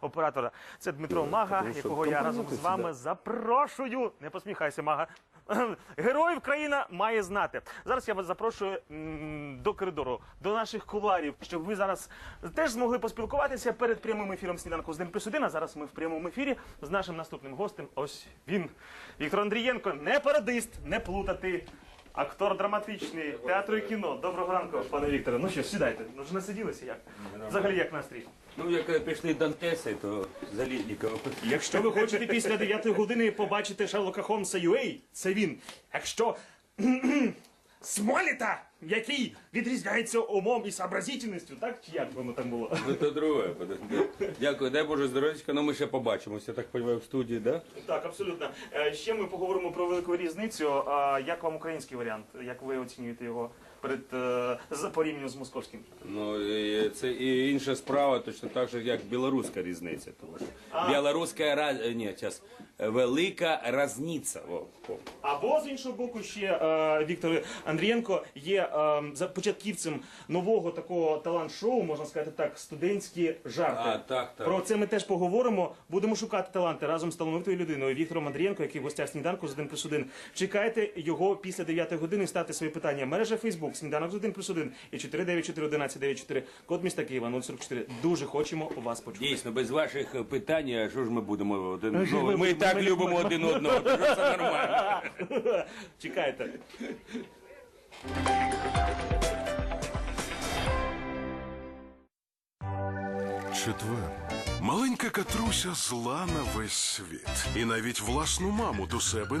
оператора. Це Дмитро Мага, якого я разом з вами запрошую. Не посміхайся, Мага. Героїв країна має знати. Зараз я вас запрошую м, до коридору, до наших куларів, щоб ви зараз теж змогли поспілкуватися перед прямим ефіром сніданку з 1 плюс 1. А зараз ми в прямому ефірі з нашим наступним гостем. Ось він. Віктор Андрієнко, не пародист, не плутати. Актор драматичний, театру і кіно. Доброго ранку, пане Вікторе. Ну що, сідайте. Ну ж насиділися як? Взагалі як настрій? Ну, як пішли Дантеси, то Залізнікова. Якщо ви хочете після 9 години побачити Шерлока Холмса UA, це він. Якщо Смоліта, який відрізняється умом і сообразительністю, так чи як воно там було? Ну, то друге. Дякую, дай Боже здоров'ячка, ну ми ще побачимося, так розумію, в студії, да? Так, абсолютно. Е, Ще ми поговоримо про велику різницю. А Як вам український варіант? Як ви оцінюєте його перед е, з- порівняно з московським? Ну, і це і інша справа, точно так же, як білоруська різниця. Тому що білоруська раз... ні, час. Велика о. Або з іншого боку, ще е, Віктор Андрієнко є е, за початківцем нового такого талант-шоу, можна сказати так, студентські жарти. А, так, так. Про це ми теж поговоримо. Будемо шукати таланти разом з талановитою людиною Віктором Андрієнко, який в гостях сніданку з 1 плюс 1. Чекайте його після 9 години. Ставте свої питання. Мережа Фейсбук, сніданок з 1 плюс 1 і 494 1194, код міста Києва 044. Дуже хочемо вас почути. Дійсно, без ваших питань, а що ж ми будемо один. Ми ми і будемо- так ми- любимо ми- один одного, то що це нормально. Чекайте. Четвер. Маленька Катруся зла на весь світ. І навіть власну маму до себе